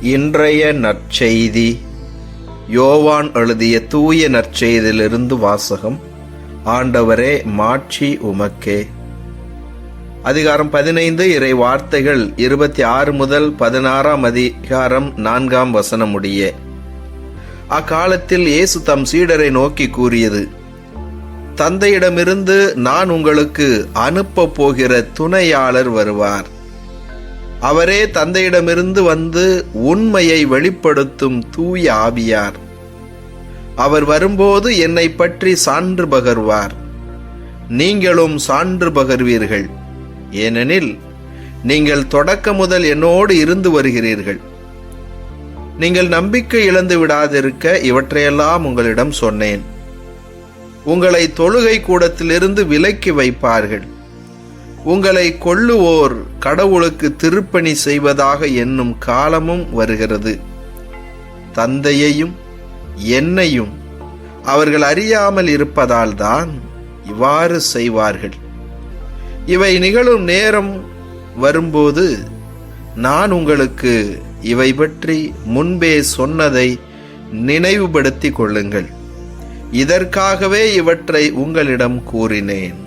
இன்றைய நற்செய்தி. யோவான் எழுதிய தூய நற்செய்தியிலிருந்து வாசகம். ஆண்டவரே மாட்சி உமக்கே. அதிகாரம் பதினைந்து இறை வார்த்தைகள் இருபத்தி ஆறு முதல் பதினாறாம் அதிகாரம் நான்காம் வசனம் முடிய அக்காலத்தில் இயேசு தம் சீடரை நோக்கி கூறியது தந்தையிடமிருந்து நான் உங்களுக்கு அனுப்பப் போகிற துணையாளர் வருவார். அவரே தந்தையிடமிருந்து வந்து உண்மையை வெளிப்படுத்தும் தூய ஆவியார். அவர் வரும்போது என்னை பற்றி சான்று பகர்வார். நீங்களும் சான்று பகர்வீர்கள். ஏனெனில் நீங்கள் தொடக்க முதல் என்னோடு இருந்து வருகிறீர்கள். நீங்கள் நம்பிக்கை இழந்து விடாதிருக்க இவற்றையெல்லாம் உங்களிடம் சொன்னேன். உங்களை தொழுகை கூடத்திலிருந்து விலக்கி வைப்பார்கள். உங்களை கொள்ளுவோர் கடவுளுக்கு திருப்பணி செய்வதாக என்னும் காலமும் வருகிறது. தந்தையையும் என்னையும் அவர்கள் அறியாமல் இருப்பதால் தான் இவ்வாறு செய்வார்கள். இவை நிகழும் நேரம் வரும்போது நான் உங்களுக்கு இவை பற்றி முன்பே சொன்னதை நினைவுபடுத்திக் கொள்ளுங்கள். இதற்காகவே இவற்றை உங்களிடம் கூறினேன்.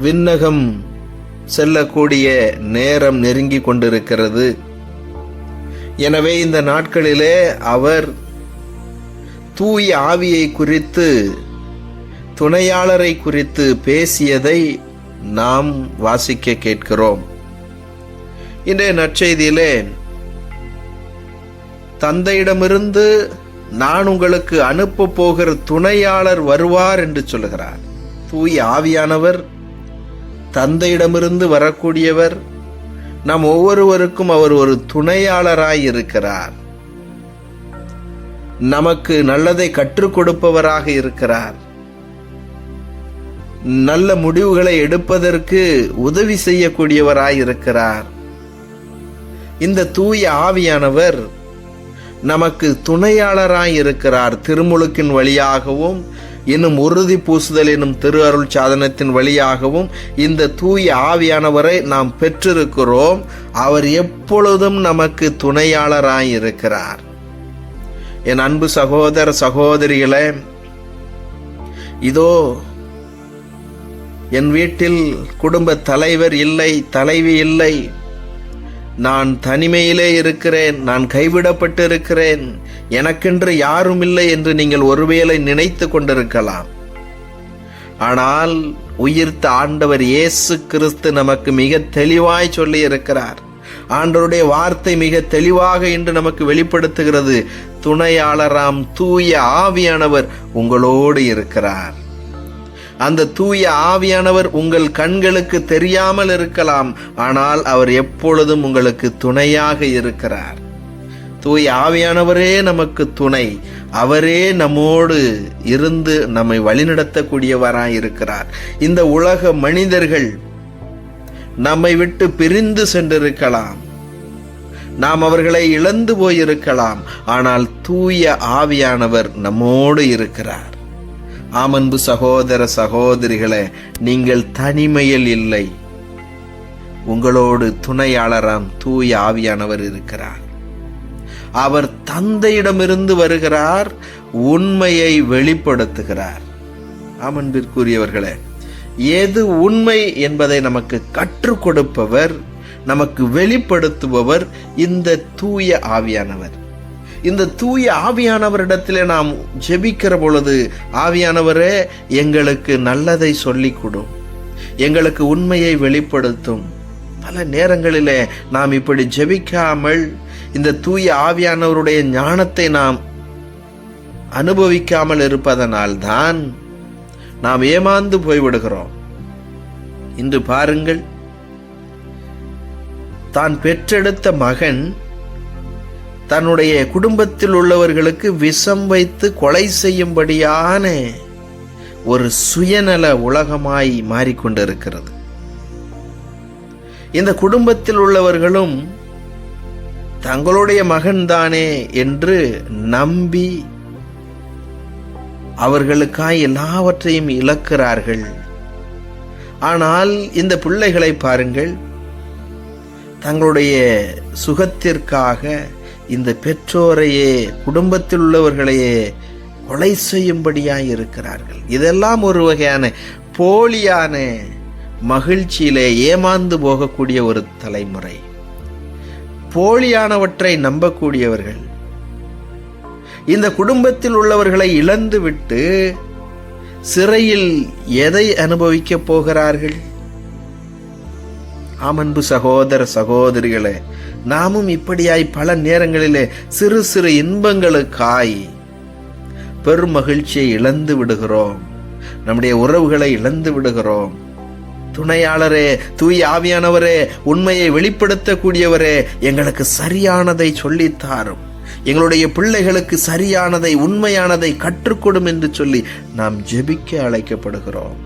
விண்ணகம் செல்லக்கூடிய நேரம் நெருங்கி கொண்டிருக்கிறது. எனவே இந்த நாட்களிலே அவர் தூய ஆவியை குறித்து துணையாளரை குறித்து பேசியதை நாம் வாசிக்க கேட்கிறோம். இன்றைய நற்செய்தியிலே தந்தையிடமிருந்து நான் உங்களுக்கு அனுப்ப போகிற துணையாளர் வருவார் என்று சொல்லுகிறார். தூய ஆவியானவர் தந்தையிடமிருந்து வரக்கூடியவர் நம் ஒவ்வொருவருக்கும் அவர் ஒரு துணையாளராய் இருக்கிறார் நமக்கு நல்லதை கற்றுக் கொடுப்பவராக இருக்கிறார். நல்ல முடிவுகளை எடுப்பதற்கு உதவி செய்யக்கூடியவராய் இருக்கிறார் இந்த தூய ஆவியானவர் நமக்கு துணையாளராய் இருக்கிறார் திருமுழுக்கின் வழியாகவும் இன்னும் உறுதி பூசுதல் எனும் திரு அருள் சாதனத்தின் வழியாகவும் இந்த தூய ஆவியானவரை நாம் பெற்றிருக்கிறோம். அவர் எப்பொழுதும் நமக்கு துணையாளராய் இருக்கிறார் என் அன்பு சகோதர சகோதரிகளே இதோ என் வீட்டில் குடும்ப தலைவர் இல்லை தலைவி இல்லை நான் தனிமையிலே இருக்கிறேன் நான் கைவிடப்பட்டு இருக்கிறேன் எனக்கென்று யாரும் இல்லை என்று நீங்கள் ஒருவேளை நினைத்து கொண்டிருக்கலாம். ஆனால் உயிர்த்த ஆண்டவர் இயேசு கிறிஸ்து நமக்கு மிக தெளிவாய் சொல்லி இருக்கிறார் ஆண்டவருடைய வார்த்தை மிக தெளிவாக இன்று நமக்கு வெளிப்படுத்துகிறது. துணையாளராம் தூய ஆவியானவர் உங்களோடு இருக்கிறார். அந்த தூய ஆவியானவர் உங்கள் கண்களுக்கு தெரியாமல் இருக்கலாம். ஆனால் அவர் எப்பொழுதும் உங்களுக்கு துணையாக இருக்கிறார். தூய ஆவியானவரே நமக்கு துணை. அவரே நம்மோடு இருந்து நம்மை வழிநடத்தக்கூடியவராய் இருக்கிறார். இந்த உலக மனிதர்கள் நம்மை விட்டு பிரிந்து சென்றிருக்கலாம். நாம் அவர்களை இழந்து போயிருக்கலாம். ஆனால் தூய ஆவியானவர் நம்மோடு இருக்கிறார். ஆமன்பு சகோதர சகோதரிகளே நீங்கள் தனிமையில் இல்லை. உங்களோடு துணையாளராம் தூய ஆவியானவர் இருக்கிறார். அவர் தந்தையிடமிருந்து வருகிறார் உண்மையை வெளிப்படுத்துகிறார். ஆமன்பிற்குரியவர்களே எது உண்மை என்பதை நமக்கு கற்றுக் கொடுப்பவர் நமக்கு வெளிப்படுத்துபவர் இந்த தூய ஆவியானவர். இந்த தூய ஆவியானவரிடத்தில் நாம் ஜெபிக்கிற பொழுது ஆவியானவரே எங்களுக்கு நல்லதை சொல்லிக் கொடும் எங்களுக்கு உண்மையை வெளிப்படுத்தும். பல நேரங்களிலே நாம் இப்படி ஜெபிக்காமல் இந்த தூய ஆவியானவருடைய ஞானத்தை நாம் அனுபவிக்காமல் இருப்பதனால்தான் நாம் ஏமாந்து போய்விடுகிறோம். இன்று பாருங்கள் தான் பெற்றெடுத்த மகன் தன்னுடைய குடும்பத்தில் உள்ளவர்களுக்கு விஷம் வைத்து கொலை செய்யும்படியான ஒரு சுயநல உலகமாய் மாறிக்கொண்டிருக்கிறது. இந்த குடும்பத்தில் உள்ளவர்களும் தங்களுடைய மகன்தானே என்று நம்பி அவர்களுக்காய் எல்லாவற்றையும் இழக்கிறார்கள். ஆனால் இந்த பிள்ளைகளை பாருங்கள் தங்களுடைய சுகத்திற்காக இந்த பெற்றோரையே குடும்பத்தில் உள்ளவர்களையே கொலை செய்யும்படியாய் இருக்கிறார்கள். இதெல்லாம் ஒரு வகையான போலியான மகிழ்ச்சியிலே ஏமாந்து போகக்கூடிய ஒரு தலைமுறை. போலியானவற்றை நம்பக்கூடியவர்கள் இந்த குடும்பத்தில் உள்ளவர்களை இழந்துவிட்டு சிறையில் எதை அனுபவிக்கப் போகிறார்கள்? ஆமன்பு சகோதர சகோதரிகளை நாமும் இப்படியாய் பல நேரங்களிலே சிறு சிறு இன்பங்களுக்காய் பெரும் மகிழ்ச்சியை இழந்து விடுகிறோம். நம்முடைய உறவுகளை இழந்து விடுகிறோம். துணையாளரே தூய் ஆவியானவரே உண்மையை வெளிப்படுத்தக்கூடியவரே எங்களுக்கு சரியானதை சொல்லித்தாரும். எங்களுடைய பிள்ளைகளுக்கு சரியானதை உண்மையானதை கற்றுக்கொடும் என்று சொல்லி நாம் ஜெபிக்க அழைக்கப்படுகிறோம்.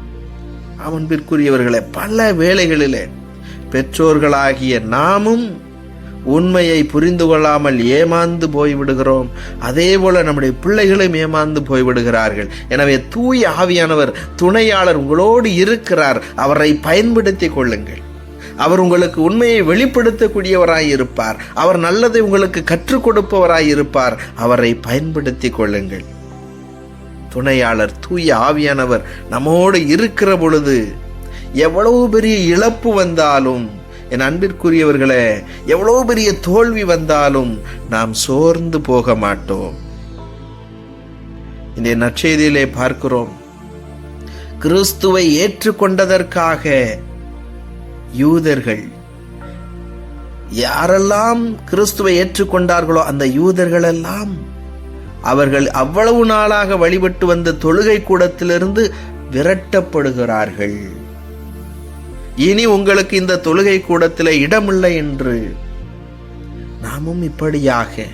அவன்பிற்குரியவர்களை பல வேளைகளிலே பெற்றோர்களாகிய நாமும் உண்மையை புரிந்து கொள்ளாமல் ஏமாந்து போய்விடுகிறோம். அதே போல நம்முடைய பிள்ளைகளும் ஏமாந்து போய்விடுகிறார்கள். எனவே தூய ஆவியானவர் துணையாளர் உங்களோடு இருக்கிறார். அவரை பயன்படுத்திக் கொள்ளுங்கள். அவர் உங்களுக்கு உண்மையை வெளிப்படுத்தக்கூடியவராய் இருப்பார். அவர் நல்லதை உங்களுக்கு கற்றுக் கொடுப்பவராய் இருப்பார். அவரை பயன்படுத்திக் கொள்ளுங்கள். துணையாளர் தூய ஆவியானவர் நம்மோடு இருக்கிற பொழுது எவ்வளவு பெரிய இழப்பு வந்தாலும் என் அன்பிற்குரியவர்களே எவ்வளோ பெரிய தோல்வி வந்தாலும் நாம் சோர்ந்து போக மாட்டோம். இந்த நற்செய்தியிலே பார்க்கிறோம். கிறிஸ்துவை ஏற்றுக்கொண்டதற்காக யூதர்கள் யாரெல்லாம் கிறிஸ்துவை ஏற்றுக்கொண்டார்களோ அந்த யூதர்கள் எல்லாம் அவர்கள் அவ்வளவு நாளாக வழிபட்டு வந்த தொழுகை கூடத்திலிருந்து விரட்டப்படுகிறார்கள். இனி உங்களுக்கு இந்த தொழுகை கூடத்தில் இடமில்லை என்று நாமும் இப்படியாக.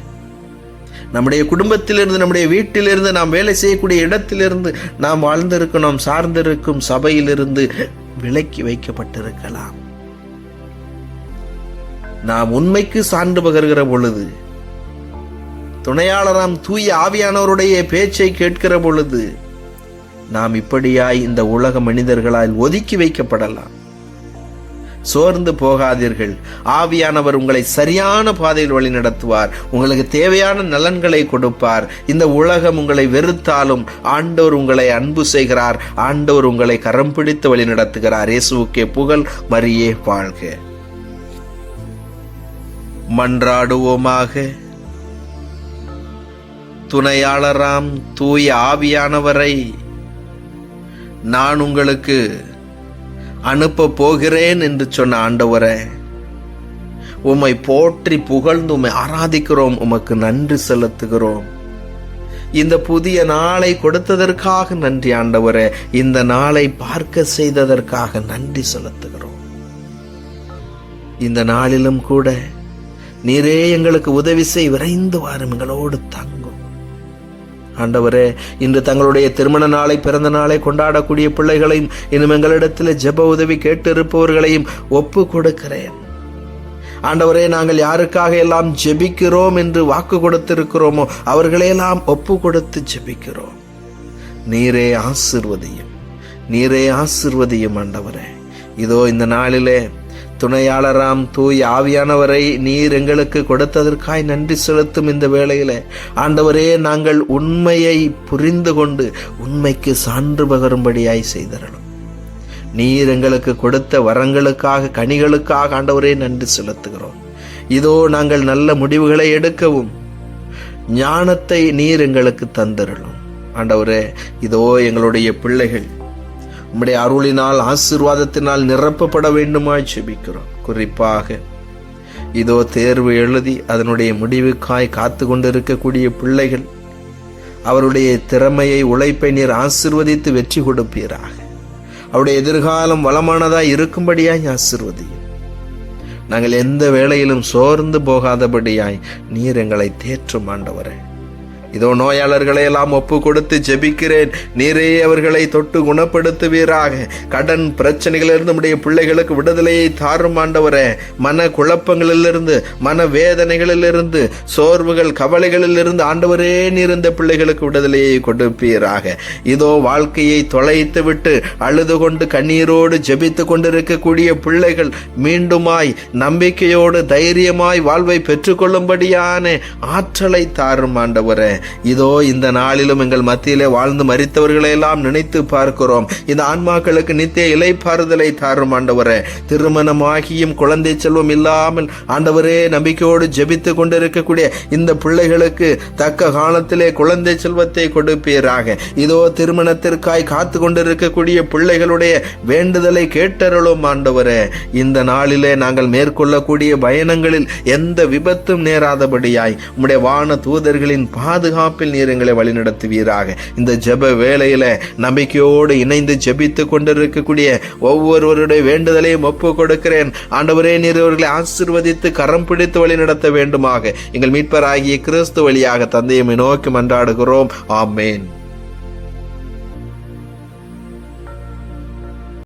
நம்முடைய குடும்பத்திலிருந்து நம்முடைய வீட்டிலிருந்து நாம் வேலை செய்யக்கூடிய இடத்திலிருந்து நாம் வாழ்ந்திருக்கும் நாம் சார்ந்திருக்கும் சபையிலிருந்து விலக்கி வைக்கப்பட்டிருக்கலாம். நாம் உண்மைக்கு சான்று பகர்கிற பொழுது துணையாளராம் தூய ஆவியானவருடைய பேச்சை கேட்கிற பொழுது நாம் இப்படியாய் இந்த உலக மனிதர்களால் ஒதுக்கி வைக்கப்படலாம். சோர்ந்து போகாதீர்கள். ஆவியானவர் உங்களை சரியான பாதையில் வழி நடத்துவார். உங்களுக்கு தேவையான நலன்களை கொடுப்பார். இந்த உலகம் உங்களை வெறுத்தாலும் ஆண்டவர் உங்களை அன்பு செய்கிறார். ஆண்டவர் உங்களை கரம் பிடித்து வழி நடத்துகிறார். இயேசுக்கே புகழ் மரியே வாழ்க. மன்றாடுவோமாக. துணையாளராம் தூய ஆவியானவரை நான் உங்களுக்கு அனுப்ப போகிறேன் என்று சொன்ன ஆண்டவரே உம்மை போற்றி புகழ்ந்து உம்மை ஆராதிக்கிறோம் உமக்கு நன்றி செலுத்துகிறோம். இந்த புதிய நாளை கொடுத்ததற்காக நன்றி ஆண்டவரே இந்த நாளை பார்க்க செய்ததற்காக நன்றி செலுத்துகிறோம். இந்த நாளிலும் கூட நீரே எங்களுக்கு உதவி செய் விரைந்து வாரும் எங்களோடு தங்கும் ஆண்டவரே இன்று தங்களுடைய திருமண நாளை பிறந்த நாளை கொண்டாடக்கூடிய பிள்ளைகளையும் இன்னும் எங்களிடத்தில் ஜெப உதவி கேட்டிருப்பவர்களையும் ஒப்பு கொடுக்கிறேன். ஆண்டவரே நாங்கள் யாருக்காக எல்லாம் ஜெபிக்கிறோம் என்று வாக்கு கொடுத்திருக்கிறோமோ அவர்களையெல்லாம் ஒப்பு கொடுத்து ஜெபிக்கிறோம். நீரே ஆசிர்வதியும் நீரே ஆசிர்வதியும் ஆண்டவரே. இதோ இந்த நாளிலே துணையாளராம் தூய் ஆவியானவரை நீர் எங்களுக்கு கொடுத்ததற்காய் நன்றி செலுத்தும் இந்த வேளையில. ஆண்டவரே நாங்கள் உண்மையை புரிந்து கொண்டு உண்மைக்கு சான்று பகரும்படியாய் செய்தரலும். நீர் எங்களுக்கு கொடுத்த வரங்களுக்காக கனிகளுக்காக ஆண்டவரே நன்றி செலுத்துகிறோம். இதோ நாங்கள் நல்ல முடிவுகளை எடுக்கவும் ஞானத்தை நீர் எங்களுக்கு தந்திரணும் ஆண்டவரே இதோ எங்களுடைய பிள்ளைகள் உம்முடைய அருளினால் ஆசீர்வாதத்தினால் நிரப்பப்பட வேண்டுமாய் செபிக்கிறோம் குறிப்பாக இதோ தேர்வு எழுதி அதனுடைய முடிவுக்காய் காத்து கொண்டிருக்கக்கூடிய பிள்ளைகள் அவருடைய திறமையை உழைப்பை நீர் ஆசிர்வதித்து வெற்றி கொடுப்பீராக. அவருடைய எதிர்காலம் வளமானதாய் இருக்கும்படியாய் ஆசிர்வதியும். நாங்கள் எந்த வேளையிலும் சோர்ந்து போகாதபடியாய் நீர் எங்களை தேற்றும் ஆண்டவரே. இதோ நோயாளர்களை எல்லாம் ஒப்பு கொடுத்து ஜெபிக்கிறேன். நீரே அவர்களை தொட்டு குணப்படுத்துவீராக. கடன் பிரச்சனைகளிலிருந்து நம்முடைய பிள்ளைகளுக்கு விடுதலையை தாரும் ஆண்டவரே. மன குழப்பங்களிலிருந்து மன வேதனைகளிலிருந்து சோர்வுகள் கவலைகளிலிருந்து ஆண்டவரே நீர் இந்த பிள்ளைகளுக்கு விடுதலையை கொடுப்பீராக. இதோ வாழ்க்கையை தொலைத்து விட்டு அழுது கொண்டு கண்ணீரோடு ஜெபித்து கொண்டிருக்கக்கூடிய பிள்ளைகள் மீண்டுமாய் நம்பிக்கையோடு தைரியமாய் வாழ்வை பெற்றுக்கொள்ளும்படியான ஆற்றலை தாரும் ஆண்டவரே. இதோ இந்த நாளிலும் எங்கள் மத்தியிலே வாழ்ந்து மறித்தவர்களையெல்லாம் நினைத்து பார்க்கிறோம். இந்த ஆன்மாக்களுக்கு நித்திய இலைப்பாறுதலை தாரும் ஆண்டவரே. திருமணமாகியும் குழந்தை செல்வம் இல்லாமல் ஆண்டவரே நம்பிக்கையோடு ஜெபித்து கொண்டிருக்கக்கூடிய இந்த பிள்ளைகளுக்கு தக்க காலத்திலே குழந்தை செல்வத்தை கொடுப்பீராக. இதோ திருமணத்திற்காய் காத்து கொண்டிருக்கக்கூடிய பிள்ளைகளுடைய வேண்டுதலை கேட்டருளும் ஆண்டவரே. இந்த நாளிலே நாங்கள் மேற்கொள்ளக்கூடிய பயணங்களில் எந்த விபத்தும் நேராதபடியாய். உம்முடைய வான தூதர்களின் பாதுகாப்பில் நீர் எங்களை வழிநடத்துவீராக. இந்த ஜெப வேலையில நம்பிக்கையோடு இணைந்து ஜெபித்து கொண்டிருக்கக்கூடிய ஒவ்வொருவருடைய வேண்டுதலையும் ஒப்பு கொடுக்கிறேன். ஆண்டவரே நீர் அவர்களை ஆசிர்வதித்து கரம் பிடித்து வழிநடத்த வேண்டுமாக. எங்கள் மீட்பராகிய கிறிஸ்து வழியாக தந்தையை நோக்கி மன்றாடுகிறோம். ஆமேன்.